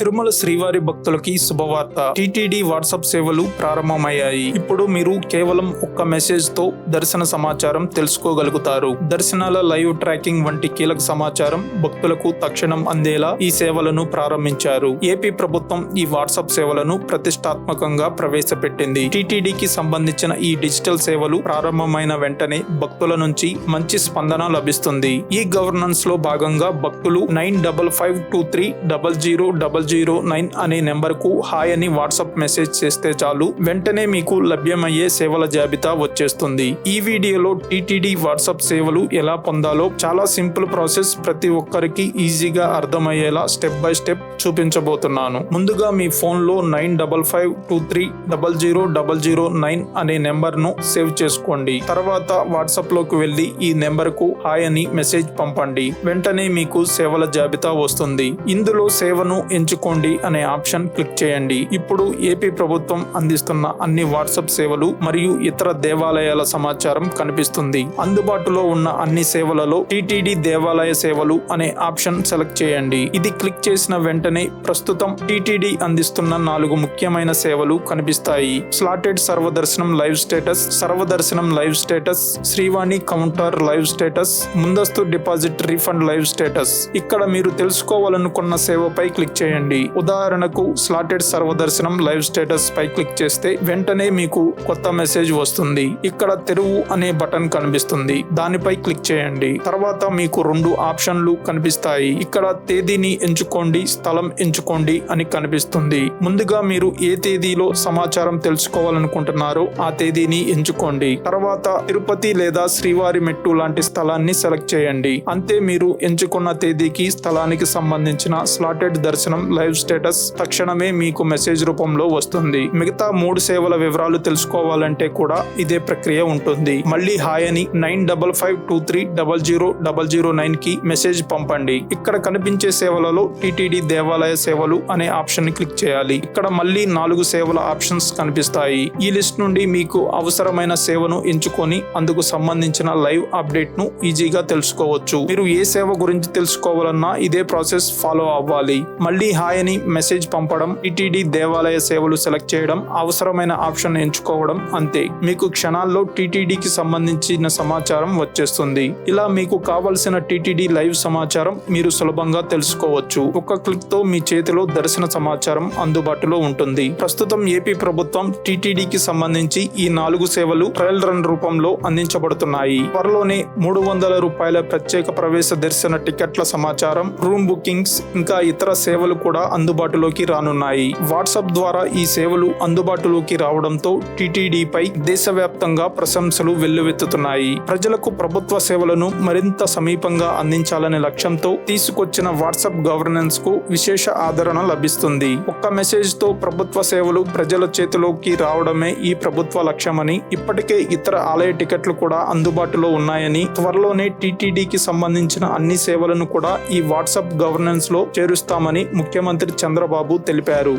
తిరుమల శ్రీవారి భక్తులకి శుభవార్త. టిటిడి వాట్సాప్ సేవలు ప్రారంభమయ్యాయి. ఇప్పుడు మీరు కేవలం ఒక్క మెసేజ్తో దర్శన సమాచారం తెలుసుకోగలుగుతారు. దర్శనాల లైవ్ ట్రాకింగ్ వంటి కీలక సమాచారం భక్తులకు తక్షణం అందేలా ఈ సేవలను ప్రారంభించారు. ఏపీ ప్రభుత్వం ఈ వాట్సాప్ సేవలను ప్రతిష్టాత్మకంగా ప్రవేశపెట్టింది. టిటిడికి సంబంధించిన ఈ డిజిటల్ సేవలు ప్రారంభమైన వెంటనే భక్తుల నుంచి మంచి స్పందన లభిస్తుంది. ఈ గవర్నెన్స్లో భాగంగా భక్తులు nine double five two three double zero double zero nine అనే నెంబర్కు హాయ్ అని వాట్సాప్ మెసేజ్ చేస్తే చాలు. వెంటనే మీకు లభ్యమయ్యే సేవల జాబితా వచ్చేస్తుంది. ఈ వీడియోలో టిటిడి వాట్సాప్ సేవలు ఎలా పొందాలో చాలా సింపుల్ ప్రాసెస్ ప్రతి ఒక్కరికి ఈజీగా అర్థమయ్యేలా స్టెప్ బై స్టెప్ చూపించబోతున్నాను. ముందుగా మీ ఫోన్లో nine double five two three double zero double zero nine అనే నెంబర్ను సేవ్ చేసుకోండి. తర్వాత వాట్సాప్లోకి వెళ్ళి ఈ నెంబర్కు హాయ్ అని మెసేజ్ పంపండి. వెంటనే మీకు సేవల జాబితా వస్తుంది. ఇందులో సేవను ఎంచుకోండి అనే ఆప్షన్ క్లిక్ చేయండి. ఇప్పుడు ఏపీ ప్రభుత్వం అందిస్తున్న అన్ని వాట్సాప్ సేవలు మరియు ఇతర దేవాలయాల సమాచారం కనిపిస్తుంది. అందుబాటులో ఉన్న అన్ని సేవలలో టిటిడి దేవాలయ సేవలు అనే ఆప్షన్ సెలెక్ట్ చేయండి. ఇది క్లిక్ చేసిన వెంటనే ప్రస్తుతం టిటిడి అందిస్తున్న నాలుగు ముఖ్యమైన సేవలు కనిపిస్తాయి. Slotted Sarvadarshanam live status Sarvadarshanam live status Srivani counter live status ముందస్తు డిపాజిట్ రీఫండ్ లైవ్ స్టేటస్. ఇక్కడ మీరు తెలుసుకోవాలనుకున్న సేవపై క్లిక్ చేయండి. ఉదాహరణకు స్లాటెడ్ సర్వదర్శనం లైవ్ స్టేటస్ పై క్లిక్ చేస్తే వెంటనే మీకు కొత్త మెసేజ్ వస్తుంది. ఇక్కడ తెరువు అనే బటన్ కనిపిస్తుంది. దానిపై క్లిక్ చేయండి. తర్వాత మీకు రెండు ఆప్షన్లు కనిపిస్తాయి. ఇక్కడ తేదీని ఎంచుకోండి స్థలం ఎంచుకోండి అని కనిపిస్తుంది. ముందుగా మీరు ఏ తేదీలో సమాచారం తెలుసుకోవాలనుకుంటున్నారో ఆ తేదీని ఎంచుకోండి. తర్వాత తిరుపతి లేదా శ్రీవారి మెట్టు లాంటి స్థలాన్ని సెలెక్ట్ చేయండి. అంతే మీరు ఎంచుకున్న తేదీకి స్థలానికి సంబంధించిన స్లాటెడ్ దర్శనం లైవ్ స్టేటస్ తక్షణమే మీకు మెసేజ్ రూపంలో వస్తుంది. మిగతా మూడు సేవల వివరాలు తెలుసుకోవాలంటే కూడా ఇదే ప్రక్రియ ఉంటుంది. మళ్ళీ హాయ్ అని nine double five two three double zero double zero నైన్కి మెసేజ్ పంపండి. ఇక్కడ కనిపించే సేవలలో టిటిడి దేవాలయ సేవలు అనే ఆప్షన్ని క్లిక్ చేయాలి. ఇక్కడ మళ్ళీ నాలుగు సేవల ఆప్షన్స్ కనిపిస్తాయి. ఈ లిస్ట్ నుండి మీకు అవసరమైన సేవను ఎంచుకొని అందుకు సంబంధించిన లైవ్ అప్డేట్ను ఈజీగా తెలుసుకోవచ్చు. మీరు ఏ సేవ గురించి తెలుసుకోవాలన్నా ఇదే ప్రాసెస్ ఫాలో అవ్వాలి. మళ్ళీ హాయ్ అని మెసేజ్ పంపడం టిటిడి దేవాలయ సేవలు సెలెక్ట్ చేయడం అవసరమైన ఆప్షన్ ఎంచుకోవడం అంతే. మీకు క్షణాల్లో టిటిడికి సంబంధించిన సమాచారం వచ్చేస్తుంది. ఇలా మీకు కావలసిన టిటిడి లైవ్ సమాచారం మీరు సులభంగా తెలుసుకోవచ్చు. ఒక క్లిక్తో మీ చేతిలో దర్శన సమాచారం అందుబాటులో ఉంటుంది. ప్రస్తుతం ఏపీ ప్రభుత్వం టిటిడికి సంబంధించి ఈ నాలుగు సేవలు ట్రయల్ రన్ రూపంలో అందించబడుతున్నాయి. త్వరలోనే మూడు వందల రూపాయల ప్రత్యేక ప్రవేశ దర్శన టికెట్ల సమాచారం రూమ్ బుకింగ్స్ ఇంకా ఇతర సేవలు కూడా అందుబాటులోకి రానున్నాయి. వాట్సాప్ ద్వారా ఈ సేవలు అందుబాటులోకి రావడంతో టిటిడి పై దేశవ్యాప్తంగా ప్రశంసలు వెల్లువెత్తుతున్నాయి. ప్రజలకు ప్రభుత్వ సేవలను మరింత సమీపంగా అందించాలనే లక్ష్యంతో తీసుకొచ్చిన వాట్సాప్ గవర్నెన్స్కు విశేష ఆదరణ లభిస్తుంది. ఒక్క మెసేజ్తో ప్రభుత్వ సేవలు ప్రజల చేతిలోకి రావడమే ఈ ప్రభుత్వ లక్ష్యమని ఇప్పటికే ఇతర ఆలయ టికెట్లు కూడా అందుబాటులో ఉన్నాయని త్వరలోనే టీటీడీకి సంబంధించిన అన్ని సేవలను కూడా ఈ వాట్సాప్ గవర్నెన్స్లో చేరుస్తామని ముఖ్యమంత్రి చంద్రబాబు తెలిపారు.